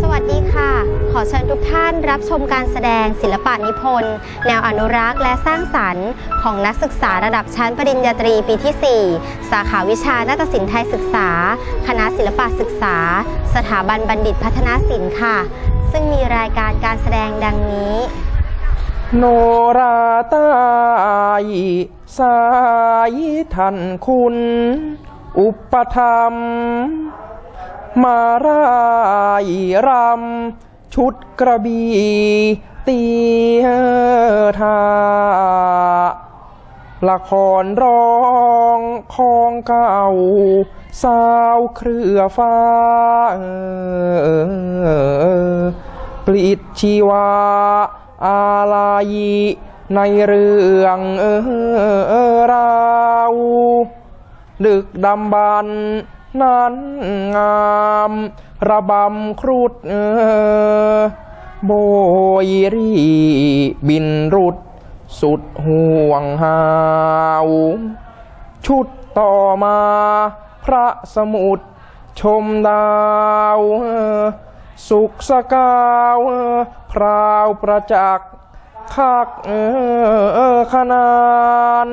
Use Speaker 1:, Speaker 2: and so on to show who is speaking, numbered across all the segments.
Speaker 1: สวัสดีค่ะ ขอเชิญทุกท่านรับชมการแสดงศิลปะนิพนธ์ แนวอนุรักษ์และสร้างสรรค์ ของนักศึกษาระดับชั้นปริญญาตรีปีที่ 4 สาขาวิชานาฏศิลป์ไทยศึกษา คณะศิลปะศึกษา สถาบันบัณฑิตพัฒนาศิลป์ค่ะ ซึ่งมีรายการการแสดงดังนี้
Speaker 2: โนราตายสายท่านคุณ อุปธรรม มาร่ายรำชุดกระบี่ตีทาละครร้องของเก่า สาวเครือฟ้าปลิดชีวา อาลายในเรื่องเออราว ดึกดำบรรนั้นงา มระบำครุฑเออโบยรีบินรุด สุดห่วงหาวชุดต่อมาพระสมุทรชมดาวสุขสกาวพราวประจักษ์คักขนาน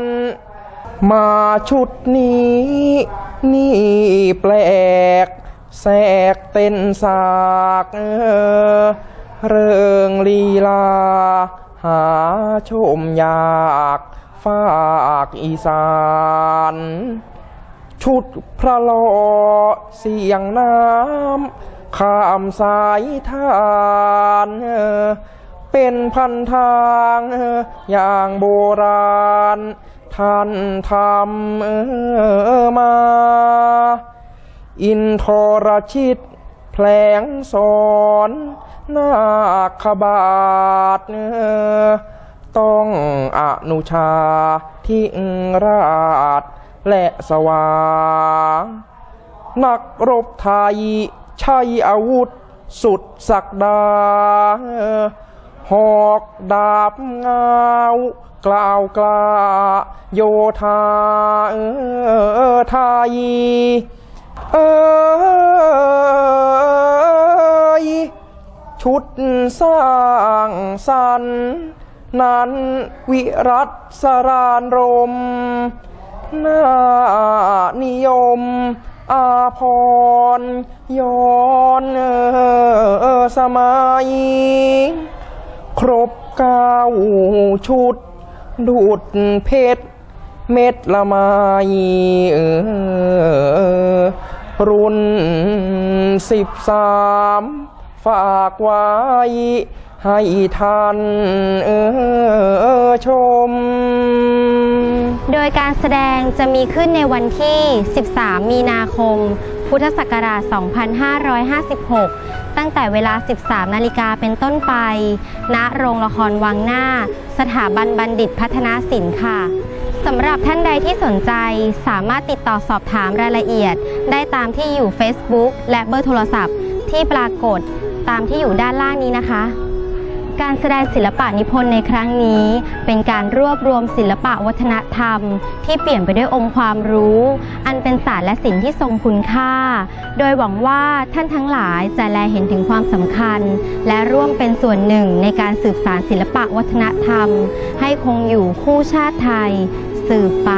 Speaker 2: มาชุดนี้ นี่แปลก แสกเต้นสากเออเริงลีลา หาชมยากฝากอีสาน ชุดพระลอเสียงน้ำข้ามสายทานเป็นพันทางอย่างโบราณ ท่านทำมา อินทรชิตแผลงสอนนาคบาทเออต้องอนุชาที่ราชและสวานักรบไทยใช้อาวุธสุดศักดา หอกดาบเงากล่าวกล้าโยธาเออไทย เอยชุดสร้างสรรค์นั้นวิรัตสรานรมนานิยม อาพรย้อนเออสมัย ครบเก้าชุด ดูดเพชรเม็ดละไมเออ รุ่นสิบสามฝากไว้ ให้ท่านเออชม
Speaker 1: โดยการแสดงจะมีขึ้นในวันที่ 13 มีนาคม พุทธศักราช 2556 ตั้งแต่เวลา 13 นาฬิกาเป็นต้นไป ณ โรงละครวังหน้า สถาบันบัณฑิตพัฒนาศิลป์ค่ะ สำหรับท่านใดที่สนใจสามารถติดต่อสอบถามรายละเอียด ได้ตามที่อยู่ Facebook และเบอร์โทรศัพท์ ที่ปรากฏตามที่อยู่ด้านล่างนี้นะคะ การแสดงศิลปะนิพนธ์ในครั้งนี้ เป็นการรวบรวมศิลปะวัฒนธรรม ที่เปลี่ยนไปด้วยองค์ความรู้ อันเป็นศาสตร์และศิลป์ที่ทรงคุณค่า โดยหวังว่าท่านทั้งหลายจะแลเห็นถึงความสำคัญ และร่วมเป็นส่วนหนึ่งในการสืบสานศิลปะวัฒนธรรม ให้คงอยู่คู่ชาติไทย สืบไป